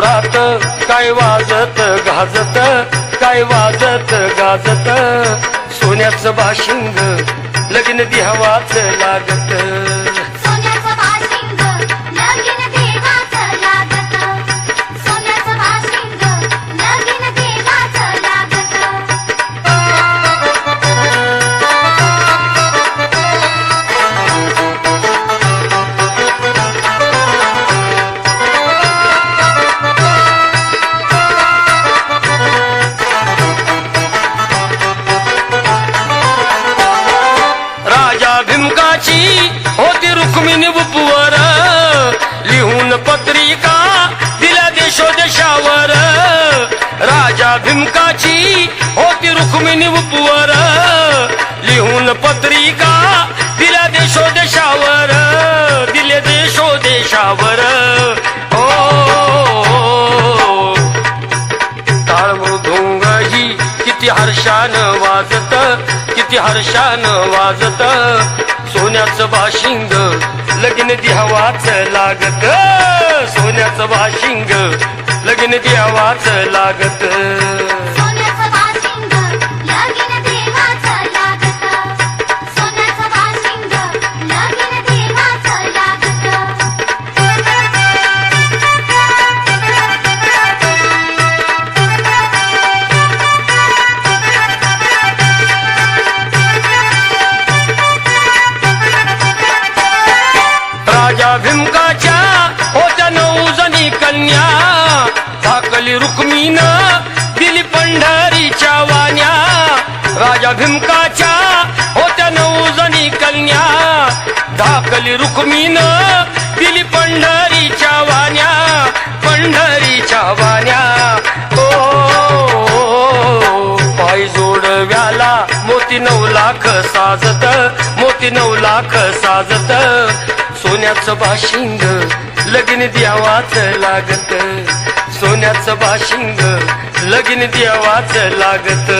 पंढरपुरात काय वाजत गाजत काय वाजत गाजत. सोन्याचं बाशिंग लगीन देवाच लागत. भीमकाची होती रुक्मिणी उपवर लिहून पत्रिका दिल्या देशोदेशावर राजा भीमकाची होती रुक्मिणी उपवर लिहून पत्रिका दिल्या देशोदेशावर दिले देशोदेशावर ओ हो मृदुंग ही किती हर्षान वाजत किती हर्षान वाजत. सोन्याचं भाशिंग लगीन द्यावाच लागत. सोन्याचं भाशिंग लगीन द्यावाच लागत. भीमकाच्या होत्या नऊ जणी कन्या. धाकली रुक्मीन दिली पंढरीच्या वाण्या. राजा भीमकाच्या होत्या नऊ जणी कन्या. धाकली रुक्मीन दिली पंढरीच्या वाण्या. पंढरीच्या वाण्या. ओ पाय जोडव्याला मोती नऊ लाख साजत मोती नऊ लाख साजत. सोन्याचं बाशिंग लगीन द्यावाच लागत. सोन्याचं बाशिंग लगीन द्यावाच लागत.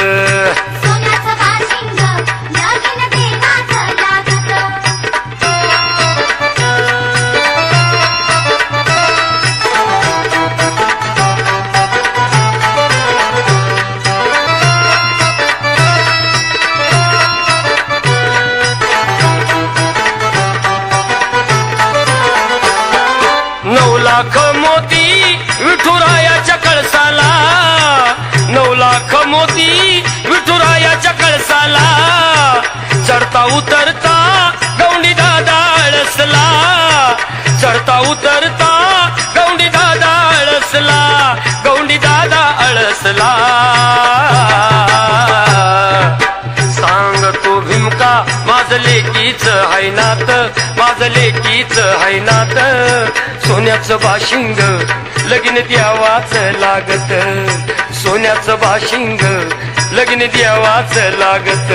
मोती विठुरायाच्या कळसाला चढता उतरता गौंडी दादा अळसला चढता उतरता गौंडी दादा अळसला गौंडी दादा अळसला सांग तो भीमका माझले लेकीच हाय नात. माझ लेकीच हाय नात. सोन्याचं बाशिंग लगीन द्यावाच लागत. सोन्याचं भाषिंग लग्न द्यावाच लागत.